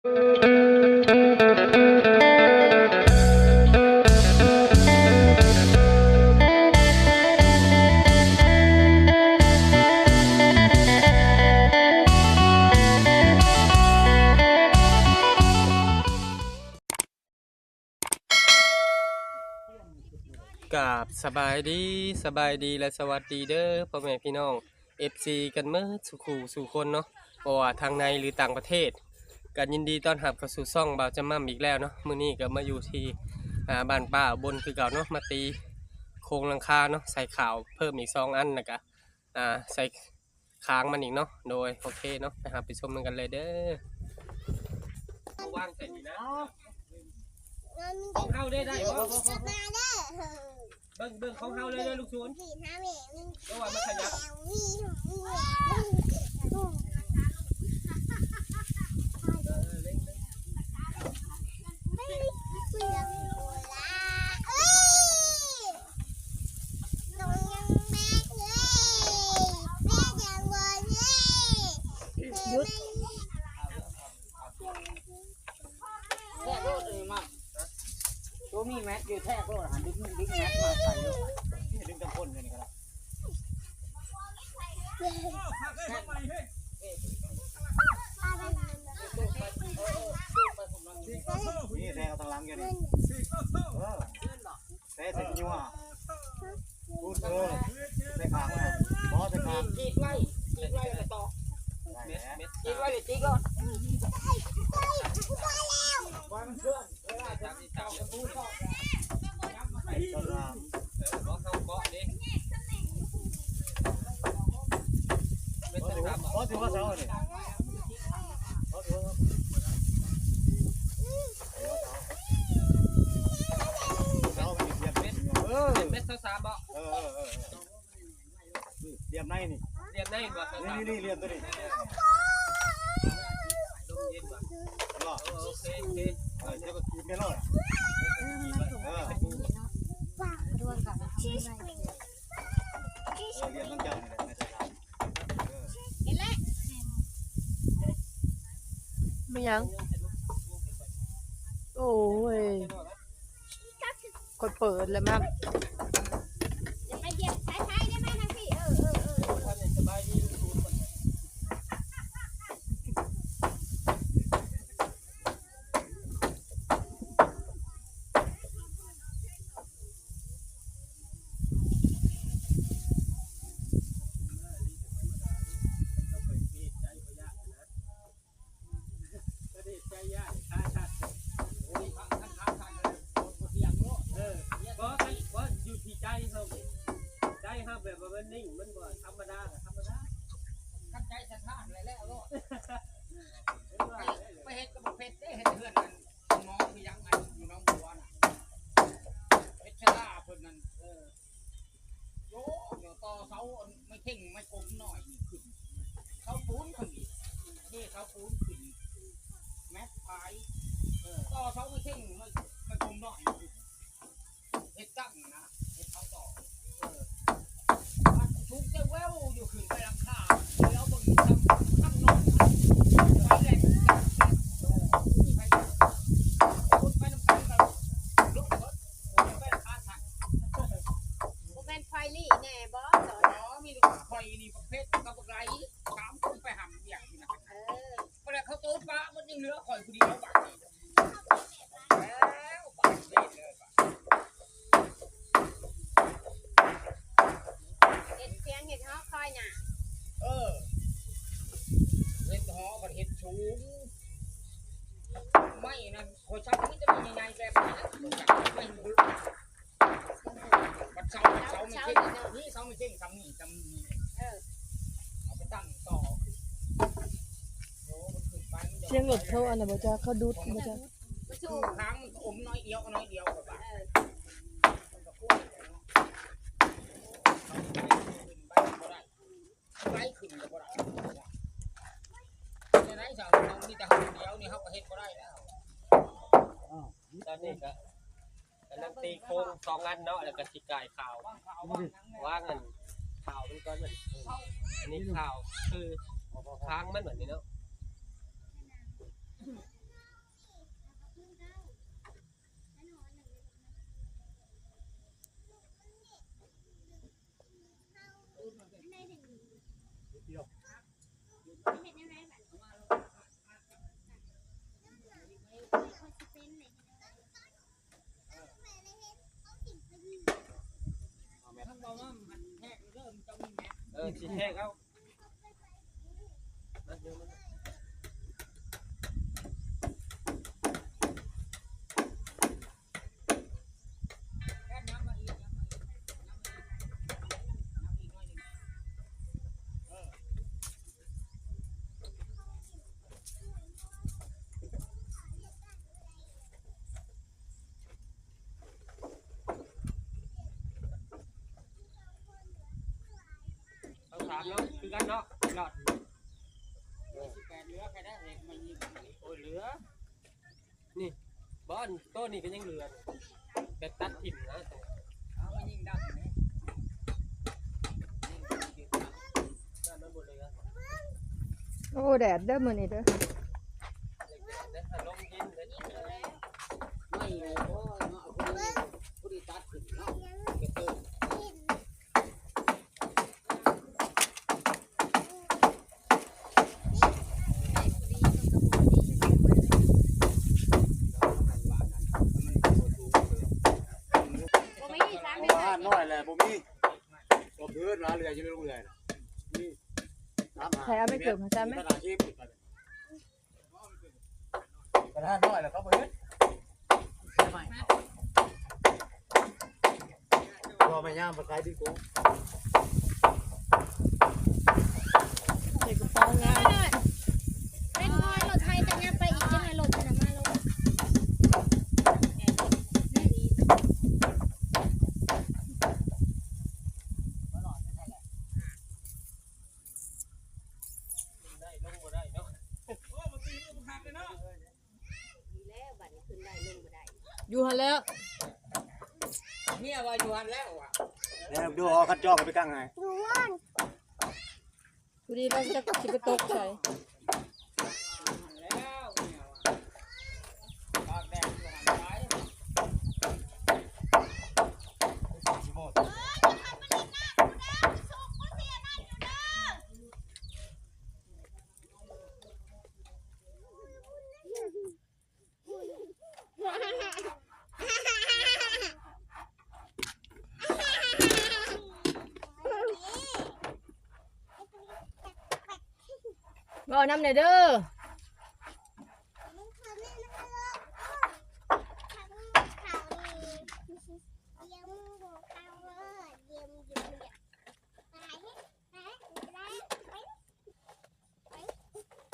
กับสบายดีสบายดีและสวัสดีเด้อพ่อแม่พี่น้อง FC กันเมื่อสุขูสู่คนเนาะบ่ว่าทางในหรือต่างประเทศ กันยินดีต้อนรับเข้าสู่ซ่องบ่าวจำมั่มอีกแล้วเนาะมื้อนี้ก็มาอยู่ที่อ่าบ้านป้าอุบนคือเก่าเนาะมาตีโครงหลังคาเนาะใส่ขาวเพิ่มอีกสองอันนะกะอ่าใส่ค้างมันอีกเนาะโดยโอเคเนาะไปหาไปชมกันเลยเด้อวางใส่นี่นะของเฮาได้ได้บ่เบิ่งเบิ่งของเฮาเลยเด้อลูกชวนเพราะว่ามันขยับ ยุด แท้โลดเองมาตัวมีแมสอยู่แท้โลดหันดึงดึงแมสมาใส่ลูกนี่ดึงกำพ่นเลยนี่ก็ได้ นี่แทงเอาทาง หลังอยู่นี่เออแทงใส่นิ้วอะพูดเออใส่ขางนะบอใส่ขางจีดไว้จีดไว้แล้วต่อได้เม็ดเม็ดจีดไว้เลยจีดก่อนวางเครื่องเวลาจะเจ้าจะพูดก็ต้นรามเออบอกเขาเกาะดิเม็ดบอสถือสามบอถือว่าเสาเนี่ยบอถือว่าเสาเป็นเสียบเม็ดเออ เม็ดสามบอก เออเออเออเรียบในนี่ เรีย นี่นี่นี่เรียบตัวนี้ลอโอเคโอเคเออเดี๋ยวก็กินไม่รอดเออร่วมกับที่ไรเรียบต้องจังเลยไม่ใช่ครับเออไม่ยัง โอ้ยกดเปิดเลยมั้ง สบายดี บ่บ่อยู่ที่ใจเฮาใจเฮาแบบว่ามั นนิ่งมันบ่ธรรมดาธรรมดาขั้นใจสะท้านอะไรแล้วโลดไปเห็ดกับเผ็ดได้เห็ดเพื่อนกันน้องที่ยังไงอยู่น้องบัวน่ะเพชรลาเพิ่อนนั่นเออโยเดี๋ยวต่อเสาไม่เข่งไม่กลมหน่อยนี่ขึ้นเสาปูนขึ้นอีกนี่เสาปูนขึ้นแม็กพายเออต่อเสาไม่เข่งไม่ไม่กลมหน่อยนี่เห็ดตั้งนะ ไม่นะข่อยชอบที่จะมีใหญ่ๆแบบนี้นะไม่รู้บัดเช้าเช้าไม่เช่งนี่เช้าไม่เช่งทำนี่ทำนี่เอเอาไปตั้งต่อเสียงหลดเขาอันไหนบ่จ้าเขาดูดบ่จ้าบ่ชูสู้ค้งอมน้อยเดียวน้อยเดียวกับบ้าไปขึ้นก็บ่ได้จะได้สาวน้องมีแต่ห้องเดียวนี่เขาก็เฮ็ดบ่ได้แล้ว ตอนนี้ก็กำลังตีโค้งสองอันเนาะแล้วก็สิกายข่าวว่างมันข่าวมันก็เหมือนอันนี้ข่าวคือค้างมันเหมือนนี้เนาะเดี๋เห็นยังไงแบบ ว่ามันแทกเริ่มจะมีแม่เออสิแห้งเอามาเดี๋ยวมา แค่น้ำมาอีกน้ำมาอีกน้ำมาอีกน้ำอีกน้อยหนึง เอาสามเนาะคือกันเนาะหลอดสิบแปดเหลือใครได้เอกมายิงโอ้ยเหลือ นี่บ้านต้นนี่ก็ยังเหลือแบบตัดถิ่มนะเอามายิงดับเลยยิงยิงดับด้านนั้นหมดเลยนะโอ้แดดเด้อมื้อนี้เด้อไม่โอ้ยเนาะผู้ดีผู้ดีตัดขึ้นเนาะเก็บเติม บ่มีสาม เพ เดื ราะ อน ว่าน้อยแหละบ่มี บ่เพิ่นว่าเรืออยู่ในโรงเรือน่ะนี่ตามหาใครเอาไม่เกิดมาจำไหมขนาดที่กระทะน้อยแล้วเขาบ่เฮ็ดพอไม่ย่ามมาขายที่กู ใส่กระเป๋างาน เป็นงอยรถไทยจะงับไปอีกจังไงรถจะมาลง ได้ลงบ่ได้เนาะ ดีแล้วบัดนี้ขึ้นได้ลงบ่ได้ อยู่หั่นแล้ว เนี่ยว่าอยู่หัน แล้วอะแล้วดูเอาคัดจอกไปกั้งไงผู้ดีเราจะสิไปตกใส่ หันแล้วเนี่ยว่ะปากแดงอยู่หันซ้าย บ่ เอาน้ำหน่อยเด้อ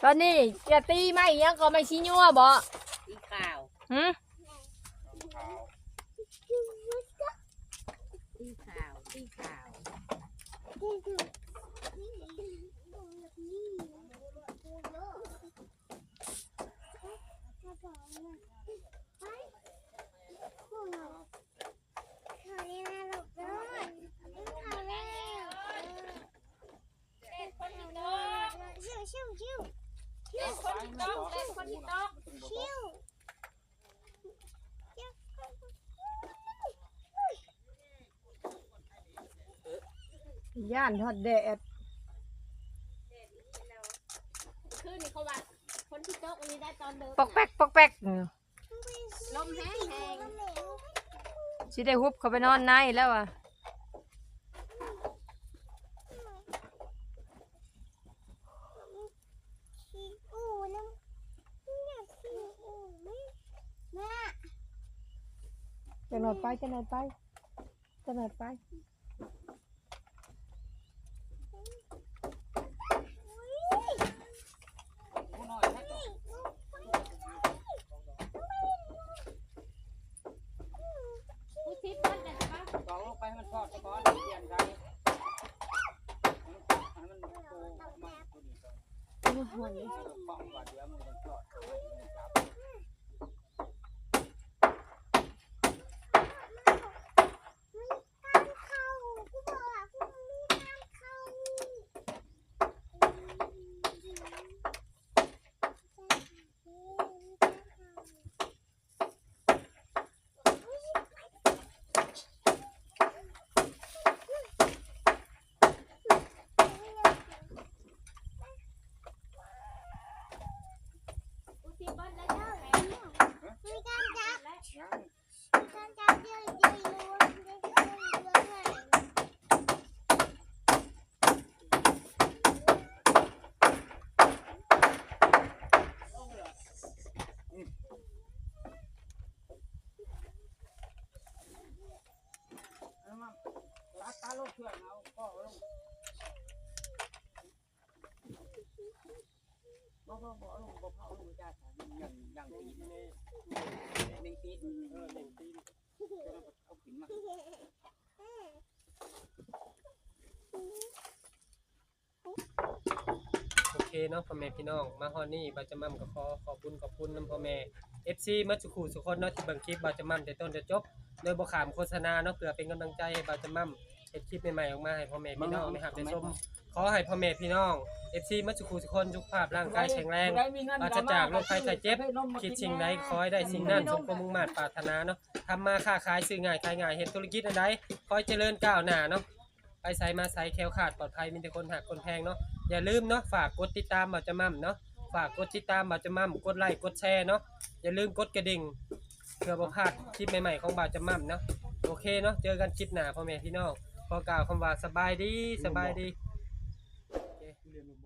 ตอนนี้จะตีไม่อีหยังก็ไม่ชี้ยัวบ่อีข่าวหึอีข่าวอีข่าว ซ้ายไม่ต่อ ย่านทอดแดดคือนี่เขาว่าคนที่โต๊ะนี้ได้ตอนเดิมปอกแป๊กปอกแป๊กเออลมแห้งแห้งสิได้ฮุบเขาไปนอนในแล้วอะจะนอนไปจะนอนไปจะนอนไป ผู้น้อยให้ต่อ ผู้ทิพย์นั่นแหละปะ ต่อลงไปให้มันทอดซะก่อนเปลี่ยนใจให้มันโตมากตัวนี้ก่อน โอ้ยหอนเลย เออป้องว่าเดี๋ยวมันจะทอดเอาไว้มันจับ ผู้ทิพย์บ้านได้เท่าไหร่ ยัง บ่บ่ลงบ่เผาลงจ้ายังยังตีนหนึ่งตีนเออหนึ่งตีนเอาขึ้นมาโอเคเนาะพ่อแม่พี่น้องมาฮอดนี่บาจะมั่มก็ขอขอบคุณขอบคุณนํพ่อแม่ FC มาสุขุสุคนเนาะที่บิ่งคลิปบาจะมั่มแต่ต้นจนจบ โดยบ่ขามโฆษณาเนาะเพื่อเป็นกำลังใจให้บาจะมั่ม เฮ็ดคลิปใหม่ๆออกมาให้พ่อแม่พี่น้องได้รับได้ชมขอให้พ่อแม่พี่น้อง FC มาสุขุสุคนสุขภาพร่างกายแข็งแรงปราศจากโรคภัยไข้เจ็บ คิดสิ่งใดขอให้ได้สิ่งนั้นสมความมุ่งมั่นปรารถนาเนาะทำมาค้าขายซื้อง่ายขายง่ายเฮ็ดธุรกิจอันใดขอให้เจริญก้าวหน้าเนาะไปไสมาไสแคล้วคลาดปลอดภัยมีแต่คนหักคนแพงเนาะอย่าลืมเนาะฝากกดติดตามบ่าวจะมั่มเนาะฝากกดติดตามบ่าวจะมั่มกดไลค์กดแชร์เนาะอย่าลืมกดกระดิ่งเพื่อบ่พลาดคลิปใหม่ๆของบ่าวจะมั่มเนาะโอเคเนาะเจอกันคลิปหน้าพ่อแม่พี่น้อง พอกล่าวคำว่าสบายดีสบายดี เรียนรู้บ่